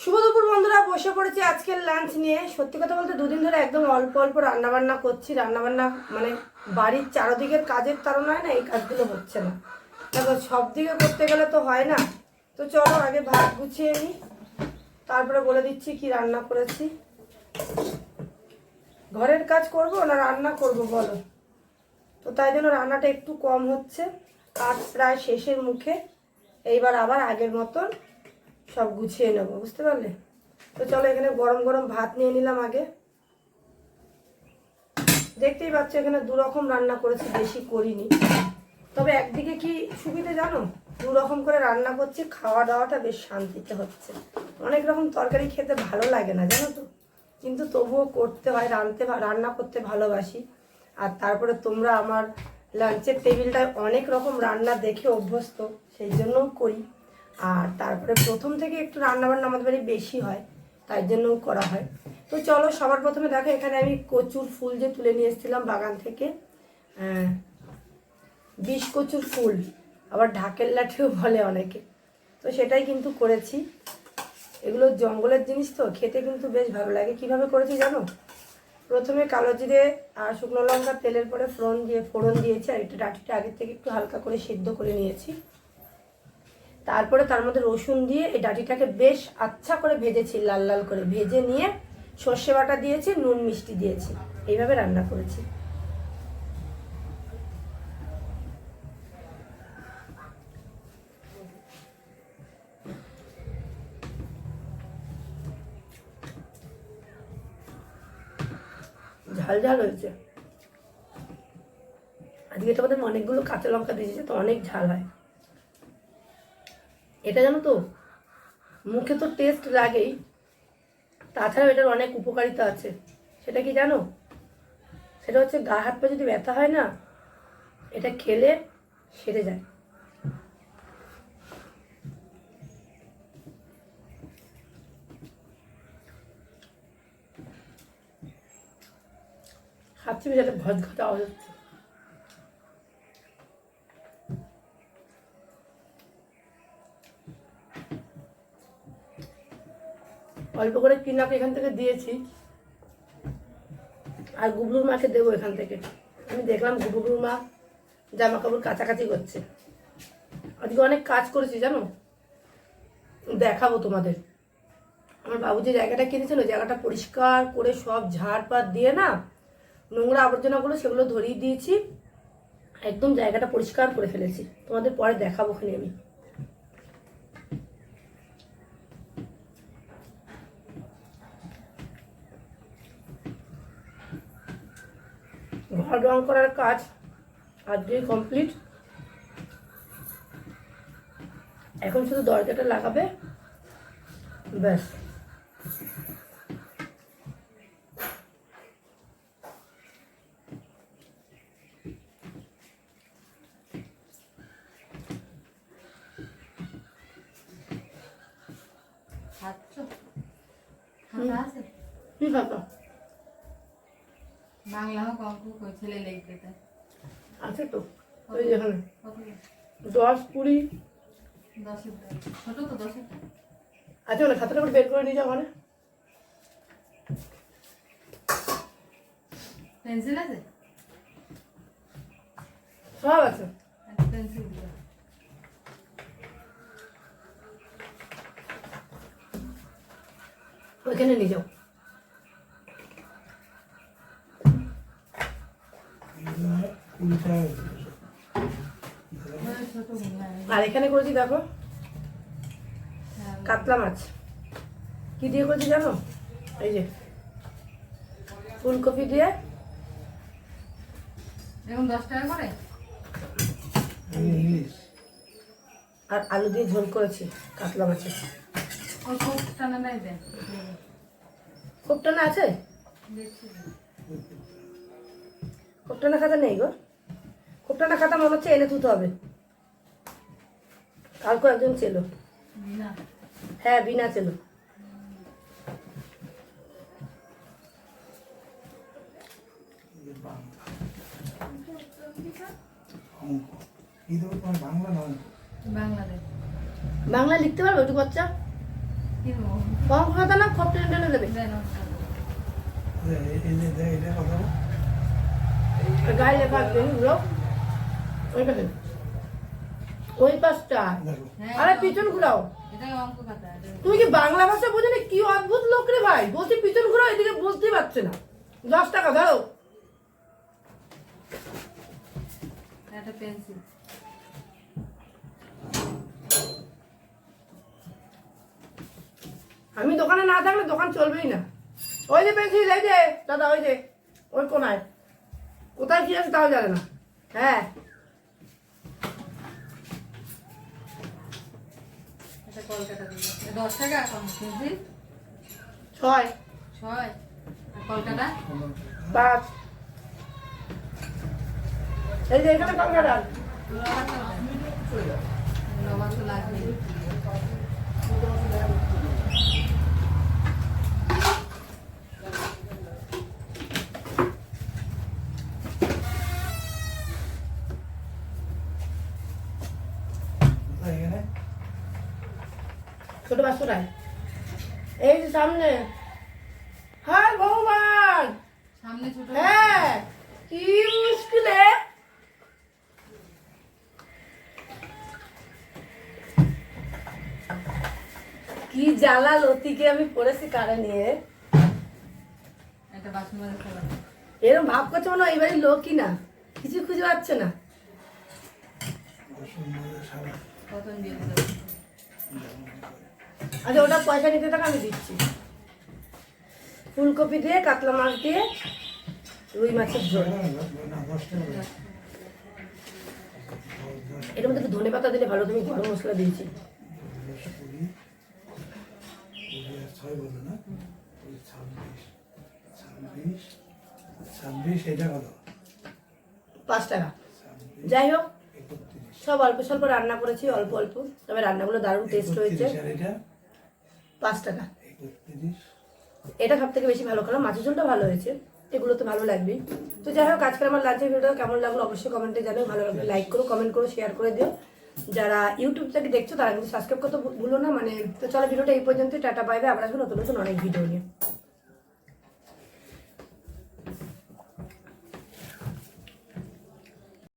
শুভ দুপুর বন্ধুরা, বসে পড়েছি আজকের লাঞ্চ নিয়ে। সত্যি কথা বলতে দুদিন ধরে একদম অল্প অল্প রান্নাবান্না করছি। রান্নাবান্না মানে বাড়ির চারোদিকের কাজের তাড়নায় না এই কাজগুলো হচ্ছে না। দেখো, সব দিকে করতে গেলে তো হয় না। তো চলো, আগে ভাত গুছিয়ে নিই। তারপরে বলে দিচ্ছি কি রান্না করেছি। ঘরের কাজ করব না রান্না করব, বলো? তো তাই জন্য রান্নাটা একটু কম হচ্ছে। কাজ প্রায় শেষের মুখে। এইবার আবার আগের মতন সব গুছিয়ে নেব, বুঝতে পারলে? তো চলো এখানে গরম গরম ভাত নিয়ে নিলাম আগে। দেখতেই পাচ্ছ এখানে দু রকম রান্না করেছি, বেশি করিনি। তবে একদিকে কি সুবিধে জানো? দু রকম করে রান্না করছি খাওয়া দাওয়াটা বেশ শান্তিতে হচ্ছে। অনেক রকম তরকারি খেতে ভালো লাগে না, জানো তো? কিন্তু তবুও করতে হয়, রাঁধতে রান্না করতে ভালোবাসি। আর তারপরে তোমরা আমার লাঞ্চের টেবিলটায় অনেক রকম রান্না দেখে অভ্যস্ত, সেই জন্যও করি। আর তারপরে প্রথম থেকে একটু রান্নাবান্না আমাদের বাড়ি বেশি হয়, তাই জন্যও করা হয়। তো চলো, সবার প্রথমে দেখো, এখানে আমি কচুর ফুল যে তুলে নিয়ে এসেছিলাম বাগান থেকে বিষ কচুর ফুল, আবার ঢাকের লাঠিও বলে অনেকে। তো সেটাই কিন্তু করেছি। এগুলো জঙ্গলের জিনিস তো, খেতে কিন্তু বেশ ভালো লাগে। কীভাবে করেছি জানো? প্রথমে কালো জিরে আর শুকনো লঙ্কা তেলের পরে ফোড়ন দিয়ে, ফোড়ন দিয়েছি, আর একটু ডাঁটিটা আগের থেকে একটু হালকা করে সিদ্ধ করে নিয়েছি। তারপরে তার মধ্যে রসুন দিয়ে এই ডাটিটাকে বেশ আচ্ছা করে ভেজেছি, লাল লাল করে ভেজে নিয়ে সর্ষে বাটা দিয়েছি, নুন মিষ্টি দিয়েছি। এইভাবে রান্না করেছি। ঝাল ঝাল হয়েছে। আজকে তোমাদের অনেকগুলো কাঁচা লঙ্কা দিয়েছে, তো অনেক ঝাল হয়। এটা জানো তো? মুখে তো টেস্ট লাগেই। তাছাড়াও এটার অনেক উপকারিতা আছে। সেটা কি জানো? সেটা হচ্ছে গা হাত পা যদি ব্যথা হয় না, এটা খেলে সেরে যায়। খাচ্ছি একটা ভজ ঘটা হচ্ছে। অল্প করে কিনাকে এখান থেকে দিয়েছি। আর গুবলুর মাকে দেবো এখান থেকে। আমি দেখলাম গুবলুর মা জামা কাপড় কাছাকাছি করছে। আজকে অনেক কাজ করেছি, জানো? দেখাবো তোমাদের। আমার বাবু যে জায়গাটা কিনেছিল জায়গাটা পরিষ্কার করে সব ঝাড়পাত দিয়ে না, নোংরা আবর্জনাগুলো সেগুলো ধরিয়ে দিয়েছি। একদম জায়গাটা পরিষ্কার করে ফেলেছি। তোমাদের পরে দেখাবো ওখানে আমি। ঘর রং করার কাজ আজকেই কমপ্লিট এখন শুধু দরজাটা লাগাবে। ব্যাস। কি খাতা বাংলা হোক অঙ্ক কই ছেলে লিখতে তাই আছে তো। ওই যে দশ কুড়ি। দশের দাম। ছোট তো দশের না খাতাটা করে বের করে নিয়ে যাও মানে পেন্সিল আছে? সব আছে। পেন্সিল দিও। ওইখানে নিয়ে যাও। আর এখানে করেছি দেখো হ্যাঁ। কাতলা মাছ। কি দিয়ে করেছি জানো? এই যে ফুলকপি দিয়ে। এরকম দশ টাকা করে? আর আলু দিয়ে ঝোল করেছি কাতলা মাছের। ওই খুব টানা নাই দেন খুব আছে? দেখছি। খুব টানা খাতা নেই গো। খুব টানা খাতা মনে হচ্ছে এনে তুতে হবে কালকে একজন ছিল হ্যাঁ বিনা ছিল বাংলা না অঙ্ক বাংলাদেশ বাংলা লিখতে পারবে একটু বাচ্চা কম খাতা না খপ টেনে টেনে দেবে। গায়ে লেখা ওই পাশটা। হ্যাঁ আরে পিছন ঘুরাও। তুমি কি বাংলা ভাষা বোঝো না? কি অদ্ভুত লোক রে ভাই। বলছি পিছন ঘুরাও এদিকে বুঝতেই পারছে না। দশ টাকা ধরো। একটা পেন্সিল। আমি দোকানে না থাকলে দোকান চলবেই না। ওই যে পেয়েছি এই যে। দাদা ওই যে। ওই কোনায়। কোথায় কি আছে তাও জানে না। হ্যাঁ। কলকাতা দিল দশ টাকা কম ছয়। ছয়? আর কলকাতা? পাঁচ। এই যে এখানে কলকাতা। তো লাগবে কোথায় এখানে ছোট বাচ্চাটায়। এই যে সামনে। হায় ভগবান! সামনে ছোট হ্যাঁ কি মুশকিলে কি জ্বালা লতিকে আমি পড়েছি কারে নিয়ে। এরকম ভাব করছে মনে হয় এবারে লোকই না। কিছু খুঁজে পাচ্ছে না। কতন দিয়ে আচ্ছা ওটা পয়সা নিতে থাকা, আমি দিচ্ছি ফুলকপি দিয়ে, কাতলা মাছ দিয়ে, রুই মাছের এর মধ্যে একটু ধনে পাতা দিলে ভালো, তুমি গরম মশলা দিয়েছি? পাঁচ টাকা যাই হোক, সব অল্প স্বল্প রান্না করেছি, অল্প অল্প তবে রান্নাগুলো দারুণ টেস্ট হয়েছে? পাঁচ টাকা। এটা সব থেকে বেশি ভালো কারণ মাছের ঝোলটা ভালো হয়েছে। এগুলো তো ভালো লাগবেই। তো যাই হোক আজকে আমার লাঞ্চের ভিডিওটা কেমন লাগল অবশ্যই কমেন্টে জানাও। ভালো লাগলে লাইক করো কমেন্ট করো শেয়ার করে দিও। যারা ইউটিউব থেকে দেখছ তারা কিন্তু সাবস্ক্রাইব করতে ভুলো না। মানে তো চলো ভিডিওটা এই পর্যন্তই। টাটা পাইবে আবার আসব নতুন নতুন অনেক ভিডিও নিয়ে।